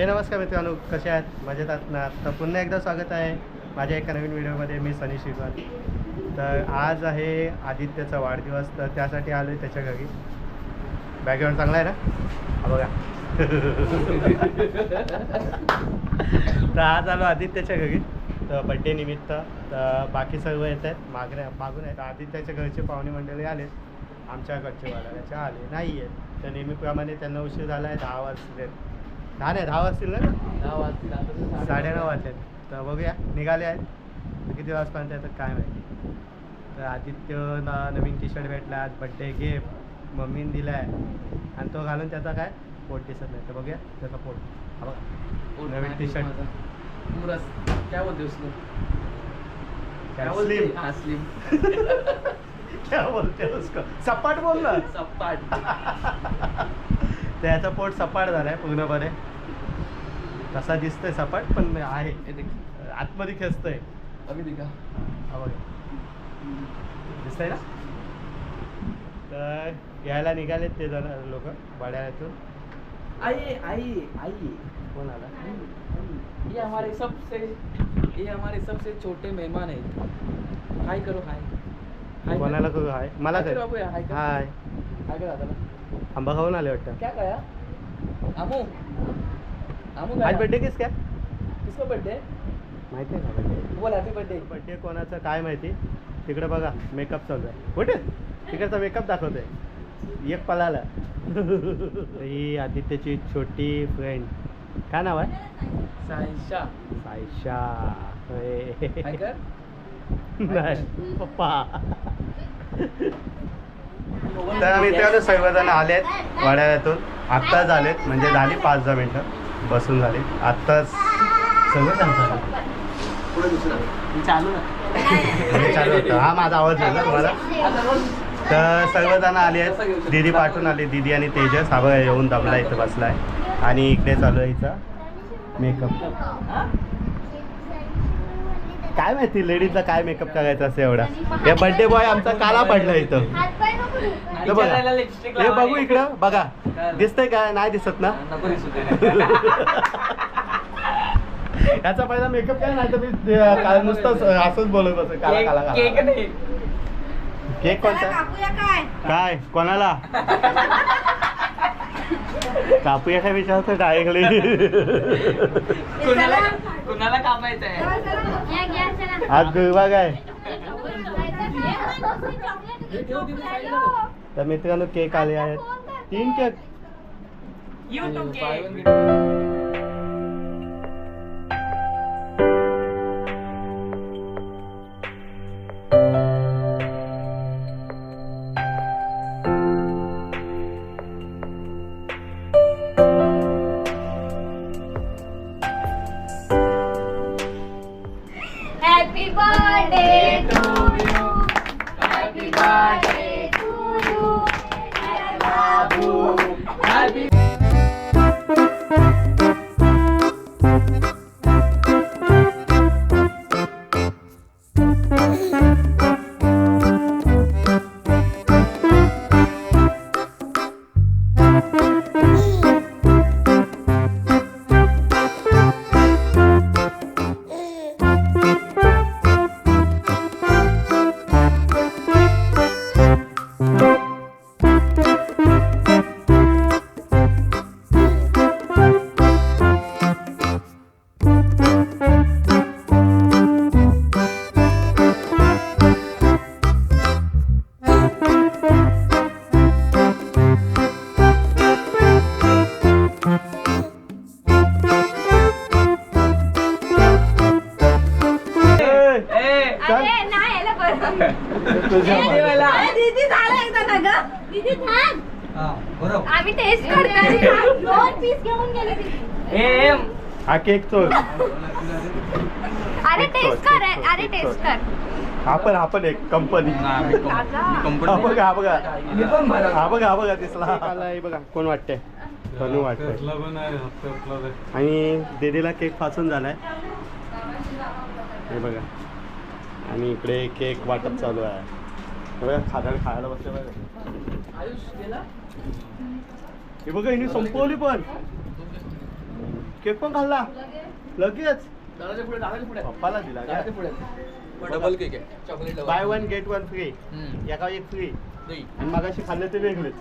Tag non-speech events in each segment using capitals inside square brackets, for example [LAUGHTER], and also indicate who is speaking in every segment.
Speaker 1: हे नमस्कार मित्रांनो कसे आहेत? मजेत असणार ना? तर पुन्हा एकदा स्वागत आहे माझ्या एका नवीन व्हिडिओमध्ये मी सनी श्रीकांत. तर आज आहे आदित्यचा वाढदिवस तर त्यासाठी आलो आहे त्याच्या घरी. बॅकग्राऊंड चांगला आहे ना? बघा. [LAUGHS] तर आज आलो आदित्यच्या घरी तर बड्डे निमित्त. तर बाकी सर्व येत आहेत मागण्या मागून आहेत. आदित्यच्या घरचे पाहुणे मंडळी आलेत. आमच्याकडचे वाढायचे आले नाही आहेत तर नेहमीप्रमाणे त्यांना उशीर झाला आहे दहा वाजले दहा नाही दहा वाजतील ना साडेनऊ वाजले तर बघूया निघाले आहेत. किती वाजपर्यंत येतात काय माहिती. तर आदित्य नवीन टी शर्ट भेटला आज बड्डे गिफ्ट मम्मीने दिला आहे आणि तो घालून त्याचा काय? पोट दिसत नाही. तर बघूया त्याचा पोट. हा बघा. नवीन टी शर्ट
Speaker 2: क्या बोलते उसको
Speaker 1: क्या बोलते?
Speaker 2: स्लिम [LAUGHS]
Speaker 1: क्या बोलते उसको? सपाट बोल ना.
Speaker 2: सपाट. [LAUGHS]
Speaker 1: त्याचं पोट सपाट झालाय पूर्णपणे. तसा दिसतोय सपाट पण आहे. आतमध्ये खेचतोय. हा बघा. दिसतंय ना? तर यायला निघालेत ते जण लोक वाड्यातून.
Speaker 2: आइए आइए आइए
Speaker 1: कोण आला?
Speaker 2: ये हमारे सबसे ये हमारे सबसे छोटे मेहमान है हाय करो हाय. हाय
Speaker 1: कोणाला करू. हाय. मला कर.
Speaker 2: बाबूया, हाय.
Speaker 1: हाय.
Speaker 2: हाय कर
Speaker 1: आंबा खाऊन आले वाटतं.
Speaker 2: क्या अमू अमू
Speaker 1: आज बड्डे किस काय
Speaker 2: किसका बर्थडे
Speaker 1: माहिती आहे का बड्डे
Speaker 2: बोल हैप्पी बर्थडे
Speaker 1: बड्डे कोणाचं काय माहिती? तिकडे बघा मेकअप चालू आहे. कुठे तिकडचा मेकअप दाखवतोय. एक पळाला. [LAUGHS] ही आदित्यची छोटी फ्रेंड काय नाव आहे?
Speaker 2: साईशा.
Speaker 1: सायशा
Speaker 2: हाय कर
Speaker 1: नाही पप्पा. [LAUGHS] तर मित्रांनो सर्वजण आलेत वाड्यातून. आत्ताच आलेत म्हणजे झाली पाच दहा मिनटं. बसून झाली. आत्ताच सगळं
Speaker 2: दुसरा चालू
Speaker 1: हे होतं. हा माझा आवाज झाला तुम्हाला? तर सर्वजण आले आहेत. दीदी पाठवून आली. दीदी आणि तेजस. हा बघा येऊन दमला इथं बसलाय. आणि इकडे चालू आहे हिचा मेकअप? काय माहिती लेडीजचा काय मेकअप करायचा असं एवढा? हे बर्थडे बॉय आमचा काला पडला इथं. हे बघा. हे. बघू इकडं बघा.
Speaker 2: काय?
Speaker 1: दिसतंय काय नाही दिसत ना. [LAUGHS] याचा पहिला मेकअप काय नाही तर मी काल नुसतंच असंच बोलत बस काला काला
Speaker 2: केक
Speaker 1: काला
Speaker 2: नाही.
Speaker 1: केक कोणता?
Speaker 3: काय?
Speaker 1: कोणाला? [LAUGHS] कापूया काय विचारतो डायरेक्टली
Speaker 2: कुणाला आहे?
Speaker 3: चला.
Speaker 1: आज गुरुवार काय
Speaker 3: चॉकलेट
Speaker 1: तर मित्रांनो केक आले आहेत. तीन केक.
Speaker 2: युट्यूब
Speaker 3: हॅपी अरे नाही याला बरं.
Speaker 1: तुझ्या
Speaker 2: दीदी मला.
Speaker 3: अरे दीदी झालं एकदा ना ग? दीदी थांब.
Speaker 2: हा, बरोबर.
Speaker 3: आम्ही टेस्ट करतो दोन पीस घेऊन गेले दीदी.
Speaker 2: ए,
Speaker 1: हा केक चोर
Speaker 3: अरे टेस्ट कर अरे टेस्ट कर.
Speaker 1: आपण आपण एक कंपनी
Speaker 2: हा,
Speaker 1: बघा हा बघा.
Speaker 2: मी पण भरा.
Speaker 1: हा बघा हा बघा दिसला. आला बघा कोण वाटतंय? धनू वाटतंय. आणि दीदीला केक फासून झालाय. हे बघा. आणि इकडे केक वाटप चालू आहे. बघा खादाड खायला बसले
Speaker 2: गेला
Speaker 1: हे बघा हिने संपवली पण. केक पण खाल्ला. लगेच. पप्पाला दिला
Speaker 2: डबल केक आहे. Chocolate
Speaker 1: buy one get one free एका एक फ्री आणि मगाशी खाल्ले ते वेगळेच.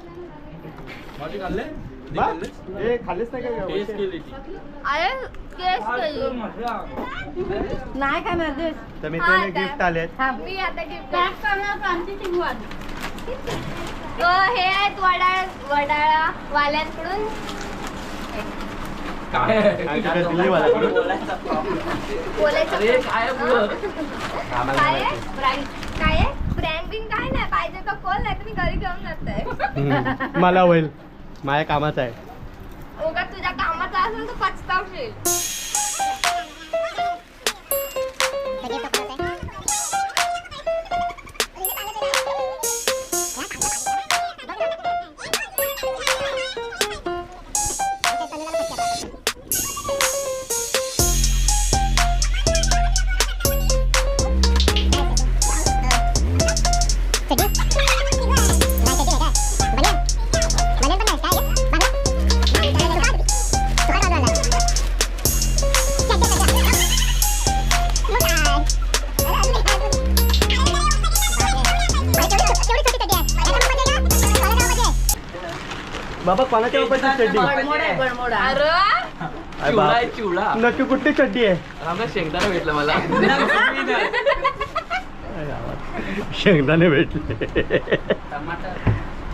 Speaker 2: खाल्ले?
Speaker 1: खाल्लेच नाही
Speaker 4: नाही दिस
Speaker 1: तर मित्रांनो
Speaker 3: हा,
Speaker 1: गिफ्ट आलेत.
Speaker 3: मी आता गिफ्ट पॅक करणार हे आहेत वडाळ वडाळा वाल्यांकडून?
Speaker 2: काय काय आहे? पुढं
Speaker 3: काय नाही? पाहिजे तर कोण नाही तुम्ही घरी घेऊन जाताय
Speaker 1: मला होईल. माझ्या कामाचा आहे.
Speaker 3: उगा तुझ्या कामाचा असेल तर पचतावशील
Speaker 1: कोणाच्या बाबाची चड्डी.
Speaker 3: अरे!
Speaker 2: चिवडा. चिवडा
Speaker 1: नक्की कुठली चड्डी आहे?
Speaker 2: आम्हाला शेंगदाणा भेटलं मला.
Speaker 1: शेंगदाणे भेटले.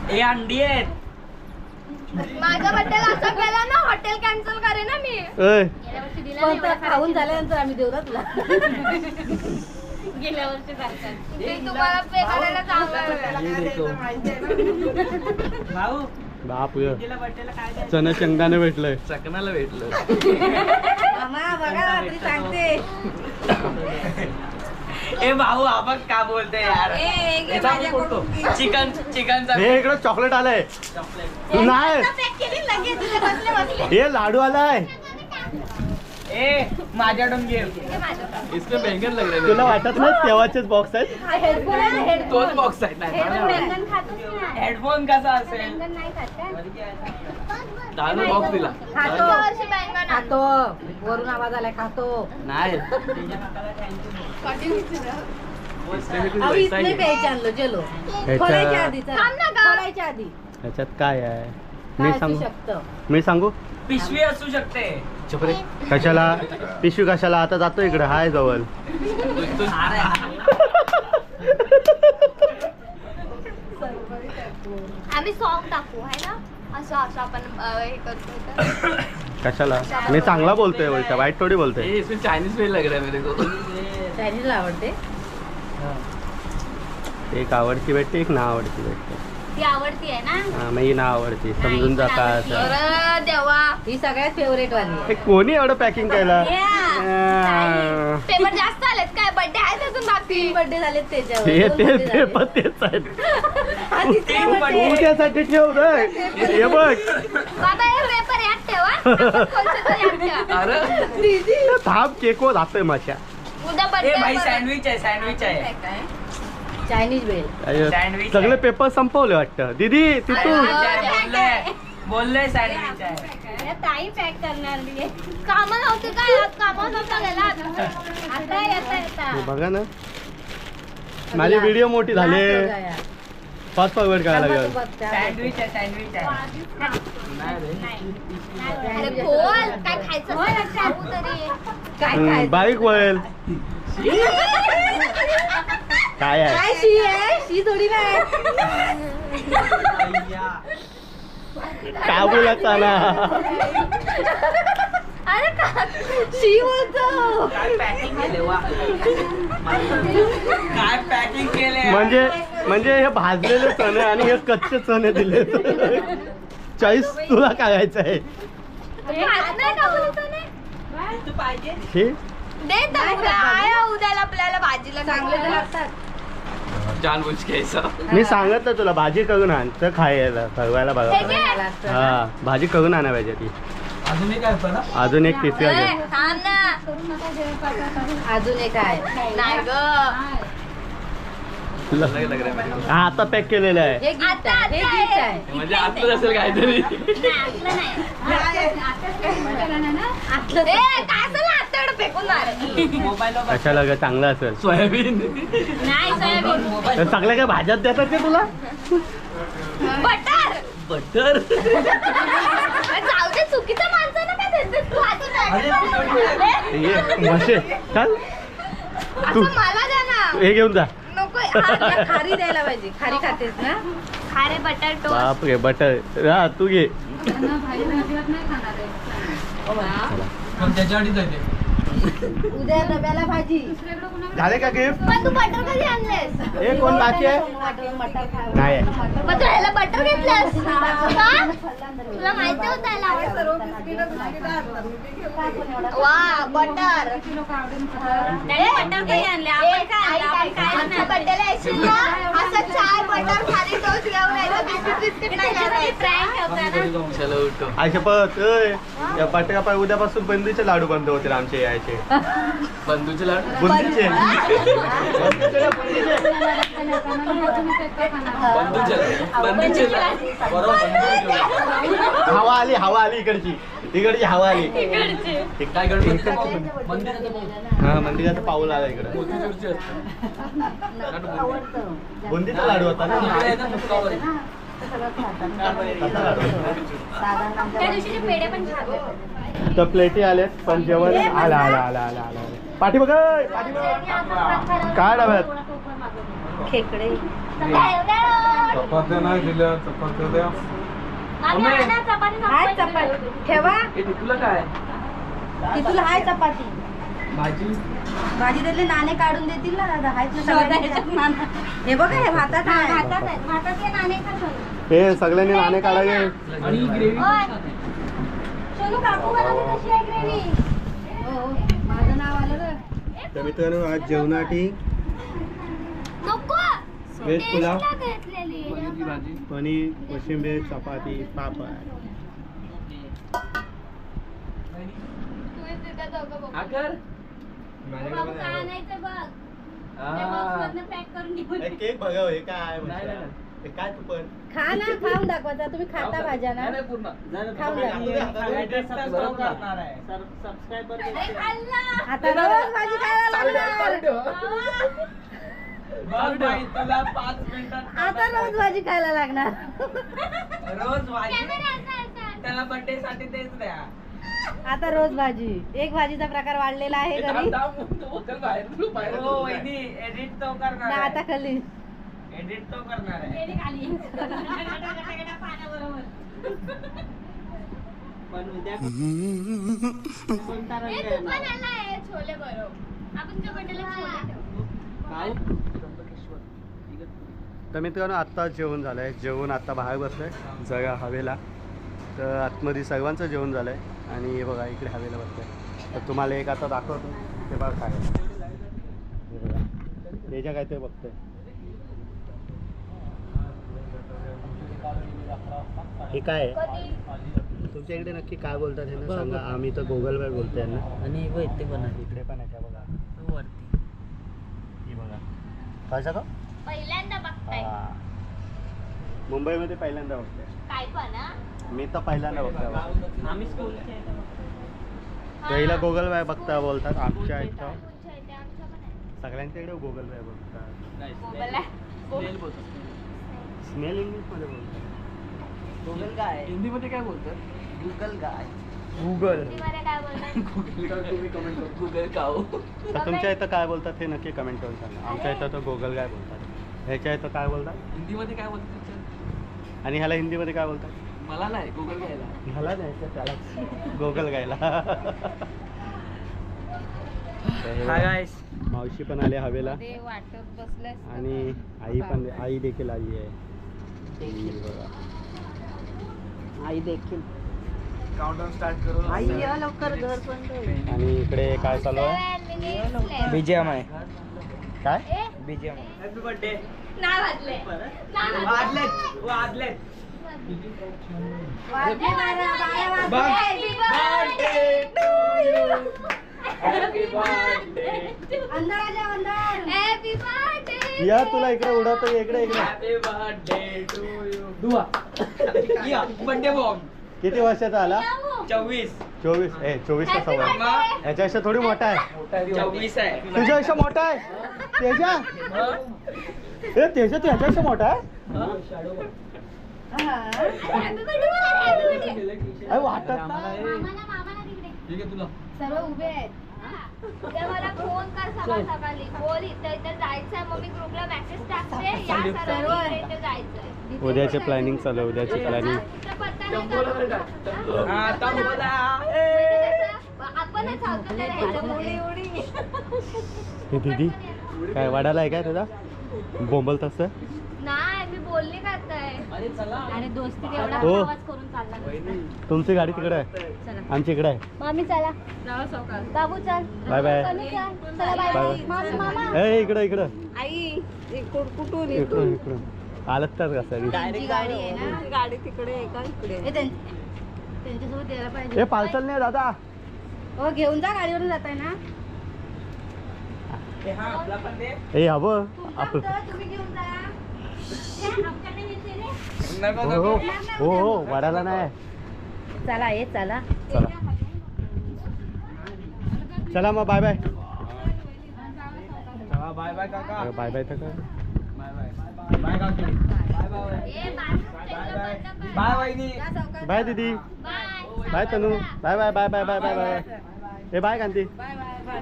Speaker 2: ए अंडी आहेत.
Speaker 3: माझ्या बड्डेला असं केलं ना हॉटेल कॅन्सल करे ना मी.
Speaker 1: ओय.
Speaker 4: पण ते खाऊन झाल्यानंतर आम्ही देऊ ना तुला.
Speaker 3: गेल्या वर्षी ते तुम्हाला पे करायला चांगलं
Speaker 2: भाऊ.
Speaker 1: बाप ग. चना शेंगदाणे भेटलंय.
Speaker 2: चकनाला भेटलं.
Speaker 4: मामा बघा रात्री सांगते.
Speaker 2: ए भाऊ आपण का बोलते यार. चिकन चिकनचा
Speaker 1: हे इकडं चॉकलेट आलंय.
Speaker 2: चॉकलेट
Speaker 1: नाही.
Speaker 3: पॅक केली लगेच तिथे बसले बसले.
Speaker 1: हे लाडू आलाय.
Speaker 2: इसमें बैंगन लग रहा
Speaker 1: तुला वाटत नाही तेव्हाचेच बॉक्स आहेत?
Speaker 2: तोच बॉक्स आहे.
Speaker 3: हेडफोन नाही
Speaker 2: कसा असेल? दहा बॉक्स दिला.
Speaker 4: खातो. खातो. वरून आवाज आलाय खातो.
Speaker 2: नाही.
Speaker 4: चला.
Speaker 1: ह्याच्यात काय आहे?
Speaker 4: काय
Speaker 1: मी
Speaker 4: असू
Speaker 1: सांगू?
Speaker 4: शकतं?
Speaker 1: मी सांगू?
Speaker 2: पिशवी असू शकते. चपरे
Speaker 1: कशाला? पिशवी कशाला? आता जातो इकडे. हाय जवळ.
Speaker 3: आम्ही सॉन्ग टाकू आहे ना? असं असं आपण अं, हे करतो तर.
Speaker 1: कशाला? मी चांगला बोलतोय उलटा. वाईट थोडी बोलतोय.
Speaker 2: इसमें चाइनीज में लग रहा है मेरे को.
Speaker 4: चायनीज आवडते.
Speaker 1: एक आवडती भेटते एक ना आवडती भेटते.
Speaker 3: ती आवडती आहे ना?
Speaker 1: हा मग ही ना आवडती समजून जा काय असं.
Speaker 3: अरे देवा
Speaker 4: ही सगळ्यात फेवरेट वाली
Speaker 1: हे
Speaker 4: आहे
Speaker 1: कोणी एवढं पॅकिंग केलं.
Speaker 3: पेपर जास्त आलेत काय? बड्डे आहेत अजून बाकी.
Speaker 4: तीन बर्थडे झाले त्याच्यावर.
Speaker 1: हे
Speaker 4: दोन
Speaker 1: ते
Speaker 4: birthday
Speaker 1: ते
Speaker 4: झाले.
Speaker 1: पण तेच आहेत.
Speaker 4: हा, तिसरा
Speaker 2: तीन
Speaker 4: birthday.
Speaker 1: उद्यासाठी ठेव रे. हे बघ.
Speaker 3: बाबा हे पेपर यात ठेवा. आपण कोणतं यात ठेवा.
Speaker 2: अरे.
Speaker 1: थांब केको जातोय माझ्या.
Speaker 3: उद्या
Speaker 2: भाई सँडविच आहे सँडविच आहे
Speaker 4: चायनीज बेल
Speaker 1: अय्यो,
Speaker 2: Sandwich
Speaker 1: सगळे
Speaker 2: आहे.
Speaker 1: पेपर संपवले वाटतं. दीदी तिथून.
Speaker 2: सँडविच बोलले बोलले सँडविच आहे.
Speaker 3: ताई पॅक करणार मी. काम नव्हते काय आज काम नव्हता गेला आता येता येता.
Speaker 1: हे बघा ना. माझी व्हिडिओ मोठी झाली. फास्ट फॉरवर्ड करायला लागेल.
Speaker 2: सँडविच आहे सँडविच आहे. नाही रे.
Speaker 3: अरे बोल काय खायचं असेल? तर सांगू तरी.
Speaker 4: काय
Speaker 1: हम्म,
Speaker 4: काय
Speaker 1: बारीक वळेल. [LAUGHS] [LAUGHS] काय आहे
Speaker 4: काय शी आहे शी थोडी नाही
Speaker 1: का बोलायचा ना
Speaker 3: अरे का
Speaker 4: शी बोलतो
Speaker 2: काय पॅकिंग केले वा काय पॅकिंग केले
Speaker 1: म्हणजे म्हणजे हे भाजलेले चणे आणि हे कच्चे चणे दिले चॉईस तुला काय घ्यायचं आहे?
Speaker 3: खात नाही का बोलतो नाही
Speaker 1: हे?
Speaker 3: दे तर काय उद्याला आपल्याला भाजीला
Speaker 4: चांगलं लागतात.
Speaker 2: जानबूज के ऐसा
Speaker 1: मी सांगितलं तुला भाजी करून आण तर खायला खरवायला बघा.
Speaker 3: हे.
Speaker 1: हा भाजी करून आणा पाहिजे ती.
Speaker 2: अजून असतं ना
Speaker 1: अजून एक
Speaker 3: ना.
Speaker 4: अजून एक आहे.
Speaker 3: नाही ग.
Speaker 2: है
Speaker 1: आता पॅक केलेलं आहे.
Speaker 4: हे आहे हे
Speaker 3: आहे.
Speaker 4: आहे.
Speaker 2: म्हणजे आतलं असेल काहीतरी.
Speaker 3: नाही. आतलं लातड फेकून मारे
Speaker 2: मोबाईल
Speaker 1: कशाला ग चांगलं असेल.
Speaker 2: सोयाबीन.
Speaker 3: नाही सोयाबीन.
Speaker 1: तर चांगल्या काय भाज्यात देतात ते तुला?
Speaker 3: बटर.
Speaker 2: बटर.
Speaker 3: जाऊ दे काय देते तू.
Speaker 1: ये चाल.
Speaker 3: असं मला द्या ना.
Speaker 1: हे घेऊन जा.
Speaker 3: नको
Speaker 4: खारी द्यायला पाहिजे. खारी खातेस ना?
Speaker 3: खारे बटर टोस्ट.
Speaker 1: बाप रे बटर. हा तू घे.
Speaker 2: त्याच्यासाठी
Speaker 4: उद्या डब्याला भाजी.
Speaker 1: झाले का गिफ्ट
Speaker 3: पण तू बटर कधी आणलेस
Speaker 1: हे कोण बाकी आहे?
Speaker 4: मटर खायला.
Speaker 1: नाही. आहे.
Speaker 3: मग तू ह्याला बटर घेतलंस का? तुला माहिती होतं ह्याला आवडतं. वा बटर. बटर कधी आणले आपण काय आणलं? आपण काय बड्डेला येशील ना? असं चार बटर खाली
Speaker 2: चलो उठो
Speaker 1: या बटका पाय उद्यापासून बंदीचे लाडू बंद होतील आमचे यायचे.
Speaker 2: बंधूचे लाडू?
Speaker 1: बुंदीचे. बुंदीचे. बुंदीचे.
Speaker 2: बरोबर
Speaker 1: हवा आली हवा आली इकडची. इकडची हवा आली.
Speaker 2: काय गणपती? मंदिराचं पाऊल.
Speaker 1: हा मंदिराचं पाऊल आला इकडे. बुंदीचा लाडू होता ना. तर प्लेटी आलेत पण जेवण आला आला आला आला आला आला. पाठी बघ काय डब्यात?
Speaker 4: खेकडे.
Speaker 5: चपात्या नाही दिल्या चपात्या द्या.
Speaker 4: हाय चपाती. ठेवा.
Speaker 2: तुला काय?
Speaker 4: ती तुला हाय चपाती.
Speaker 2: भाजी?
Speaker 4: भाजी दिले नाणे काढून देतील ना दादा. हायत ना. हे बघा हे भातात आहे.
Speaker 3: भातात आहेत. भातातले नाणे खा सोनू.
Speaker 1: हे सगळ्यांनी नाणे काढावे
Speaker 2: आणि ग्रेव्ही
Speaker 3: ओय. सोनू काकू बनवते कशी आहे ग्रेव्ही
Speaker 4: हो, माझं नाव आलं ग.
Speaker 1: तर मित्रांनो आज जेवणासाठी
Speaker 3: नको
Speaker 1: व्हेज पुलाव?
Speaker 2: पनीरची भाजी.
Speaker 1: पनीर कोशिंबीर चपाती पापड.
Speaker 2: आकर.
Speaker 3: काय.
Speaker 1: केक बघा हे काय
Speaker 2: नाही, नाही, नाही.
Speaker 1: हे काय तू पण?
Speaker 4: खा ना खाऊन दाखवायचा तुम्ही खाता भाज्या ना? खाऊन. आता रोज भाजी खायला लागणार. आता रोज भाजी खायला लागणार.
Speaker 2: रोज भाजी. त्याला बर्थडे साठी तेच द्या.
Speaker 4: आता रोज भाजी. एक भाजीचा प्रकार वाढलेला आहे घरी.
Speaker 2: हो एडिट तो करणार
Speaker 4: ना आता
Speaker 2: आहे
Speaker 4: खाली
Speaker 2: एडिट तो करणार आहे.
Speaker 3: ते खाली. गटागटा पाण्याबरोबर. ए, तू पण आलाय छोले बरोबर. आपण.
Speaker 1: तर मित्रांनो आत्ता जेवण झालं आहे जेवण आत्ता बाहेर बसलं आहे जगा हवेला. तर आतमध्ये सर्वांचं जेवण झालं आहे आणि हे बघा इकडे हवेला बसलं आहे तर तुम्हाला एक आता दाखवतो. ते बघा काय. हे बघा. त्याच्या काय ते बघतोय. हे काय तुमच्या इकडे नक्की काय बोलतात हे ना सांगा. आम्ही तर गोगलबाई बोलतोय यांना.
Speaker 2: आणि ते पण आहे.
Speaker 1: इकडे पण आहे का बघा?
Speaker 2: वरती.
Speaker 1: ही बघा. काय
Speaker 3: बघताय
Speaker 1: हा. मुंबईमध्ये पहिल्यांदा बघतोय
Speaker 3: काय पण हा?
Speaker 1: मी तर पहिल्यांदा बघतोय बघा.
Speaker 2: आम्ही स्कूलचे
Speaker 1: पहिला गोगलबाय बघता बोलतात आमच्या इथं.
Speaker 3: तुमच्या इथे आमच्या पण आहे.
Speaker 1: सगळ्यांच्या इकडे गोगलबाय बोलतात
Speaker 3: गोगल आहे.
Speaker 2: स्मेल बोलतो
Speaker 1: स्मेल. इंग्लिशमध्ये बोलतात.
Speaker 2: गुगल काय? हिंदीमध्ये काय बोलतात? गुगल काय?
Speaker 1: गुगल
Speaker 3: हिंदीमध्ये काय बोलतात?
Speaker 2: तुम्ही कमेंट करा. गुगल काऊ
Speaker 1: तर तुमच्या इथं काय बोलतात हे नक्की कमेंट करून सांगा. आमच्या इथं तर गोगलगाय बोलतात? ह्याच्या इथं काय बोलतात?
Speaker 2: हिंदीमध्ये काय बोलतात
Speaker 1: आणि ह्याला हिंदीमध्ये काय बोलतात?
Speaker 2: मला नाही गुगल घ्यायला.
Speaker 1: ह्याला नाही तर त्याला गोगल गायला
Speaker 2: हाय गाईस
Speaker 1: मावशी पण आली हवेला.
Speaker 4: ते वाटत बसल्यास
Speaker 1: आणि आई पण आई देखील आली आहे. ही बघा.
Speaker 4: आई देखील.
Speaker 2: काउंटडाऊन स्टार्ट करू.
Speaker 4: आई या लवकर घर बंद होईल.
Speaker 1: आणि इकडे काय चालू आहे.
Speaker 2: बीजीएम आहे.
Speaker 1: काय?
Speaker 2: हॅपी बर्थडे
Speaker 3: नाही वाजले. वाजले.
Speaker 4: वाजले.
Speaker 1: या तुला इकडे उडवतो इकडे इकडे.
Speaker 2: हॅपी बर्थडे टू यू दुआ. या बर्थडे बॉम्ब
Speaker 1: किती वर्षाचा आला.
Speaker 2: चोवीस.
Speaker 1: चोवीस. ए चोवीस का सव्वा
Speaker 2: मग
Speaker 1: याच्यापेक्षा थोडी मोठा आहे.
Speaker 2: चोवीस आहे.
Speaker 1: तुझ्यापेक्षा मोठा आहे? तेजा? ए तेजा तू ह्याच्यापेक्षा मोठा आहे? अरे वाटत नाही.
Speaker 3: सर्व उभे आहेत. उद्या मला फोन कर सकाळ सकाळी. बोल इथं इथं जायचंय. मग मी ग्रुपला मेसेज टाकते. या सर्वांनी इथे इथे जायचंय.
Speaker 1: उद्याचे प्लॅनिंग चालू आहे उद्याची प्लॅनिंग.
Speaker 2: हा.
Speaker 3: म्हणजे
Speaker 1: दीदी? काय वाढायला आहे काय तुझा? बोंबल तसं?
Speaker 3: नाही मी बोलली का काय
Speaker 2: अरे चला.
Speaker 4: आणि दोस्ती एवढा
Speaker 1: हो.
Speaker 4: आवाज करून चालला
Speaker 1: तुमची गाडी तिकडे आहे.
Speaker 4: चला.
Speaker 1: आमची इकडे आहे.
Speaker 3: मामी चला. बाबू चल.
Speaker 1: Bye bye.
Speaker 3: कमी चल. चला बाय
Speaker 1: बाय.
Speaker 3: बाय. मामा मामा.
Speaker 1: ए इकडं इकडं.
Speaker 4: आई कुठून
Speaker 1: इकडून इकडून? आलत तर कसं
Speaker 4: गाडी आहे ना. गाडी तिकडे आहे का इकडे? त्यांच्यासोबत यायला
Speaker 1: ए
Speaker 4: पाहिजे
Speaker 1: पार्सल नाही दादा.
Speaker 4: हो घेऊन जा गाडीवरून जाताय ना.
Speaker 2: हे हा आपला
Speaker 1: हवं.
Speaker 3: जा. हे
Speaker 1: हो हो. हो हो वाढायला नाही.
Speaker 4: चला ये चला.
Speaker 1: चला. चला मग बाय बाय
Speaker 2: चला बाय बाय काका.
Speaker 1: Bye bye
Speaker 2: bye bye bye काकी. Bye bye. बाय वहिनी.
Speaker 1: बाय दीदी.
Speaker 3: Bye
Speaker 1: bye Tanu. Bye bye bye bye bye bye bye ए बाय कांती.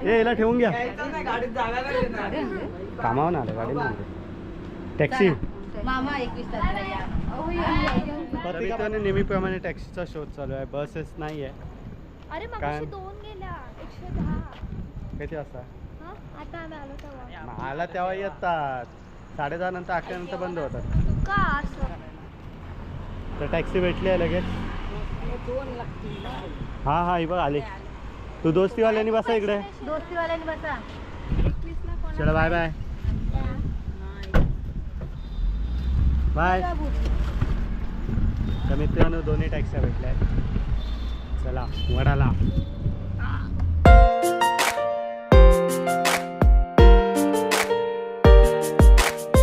Speaker 1: ए याला ठेवून घ्या. कामावर ना आलं गाडी नाही टॅक्सी.
Speaker 4: मामा एकवीस
Speaker 1: प्रत्येकाने नेहमीप्रमाणे टॅक्सीचा शोध चालू आहे बसेस नाही आहे
Speaker 3: अरे
Speaker 1: काय? किती वाजता?
Speaker 3: हा आता आम्ही आलो तेव्हा.
Speaker 1: मला तेव्हा येतात. साडेदहा नंतर अकरा नंतर बंद होतात.
Speaker 3: का असं?
Speaker 1: तर टॅक्सी भेटली आहे लगेच. हा हा ही बघ आली. तू दोस्तीवाल्यानी बसा इकडे.
Speaker 4: दोस्तीवाल्याने बसा.
Speaker 1: चला बाय बाय बाय तर मित्रांनो दोन्ही टॅक्स्या भेटल्या चला वडाला.